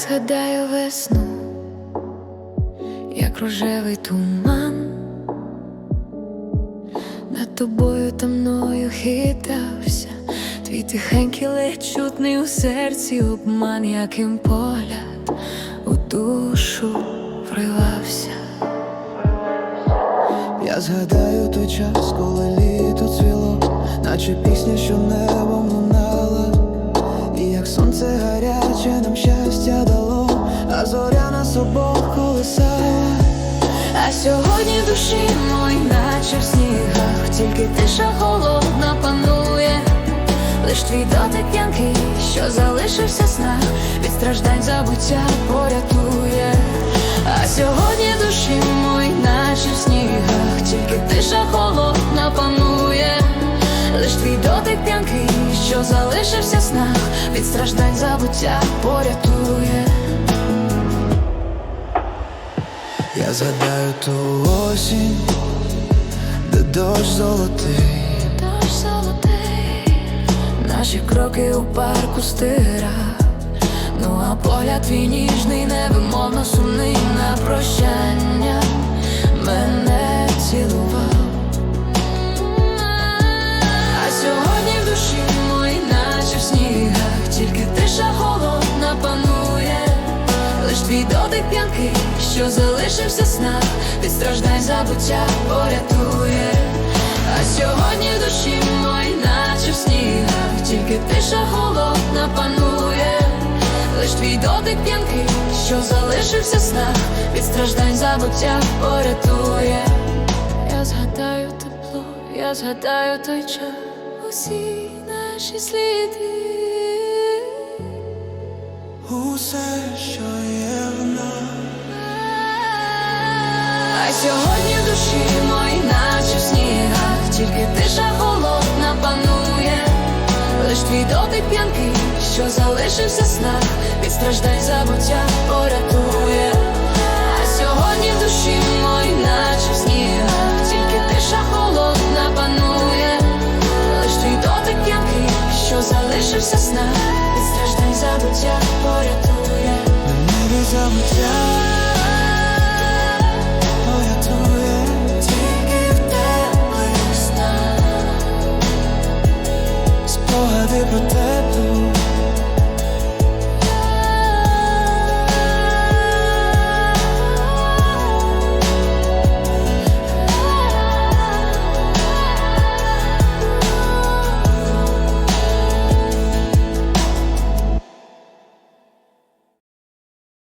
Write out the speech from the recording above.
згадаю весну, як рожевий туман, над тобою та мною хитався, твій тихенький ледь чутний у серці обман, яким погляд у душу вривався. Я згадаю той час, коли літо цвіло, наче пісня, що як сонце гаряче нам щастя дало, а зоря нас обох колисала. А сьогодні душі мої, наче в снігах, тільки тиша холодна панує, лиш твій дотик п'янкий, що залишився снах, від страждань забуття порятує. А сьогодні душі мої, наче в снігах, тільки тиша холодна панує, лиш твій дотик п'янкий, що залишився снах, страждань забуття порятує. Я згадаю ту осінь, де дощ золотий. Дощ золотий, наші кроки у парку стира. Ну а погляд твій ніжний, невимовно сумний дотик що залишився снах, від страждань забуття порятує. А сьогодні в душі моїй, наче в снігах, тільки тиша холодна панує, лиш твій дотик п'янкий, що залишився снах, від страждань забуття порятує. Я згадаю тепло, я згадаю той час, усі наші сліди. Усе, що є в нас. А сьогодні душі мої, наче в снігах, тільки тиша холодна панує, лиш твій дотик п'янкий, що залишився снах, від страждань забуття порятує. А сьогодні душі мої, наче в снігах, тільки тиша холодна панує, лиш твій дотик п'янкий, що залишився снах, від страждань забуття порятує. Забуття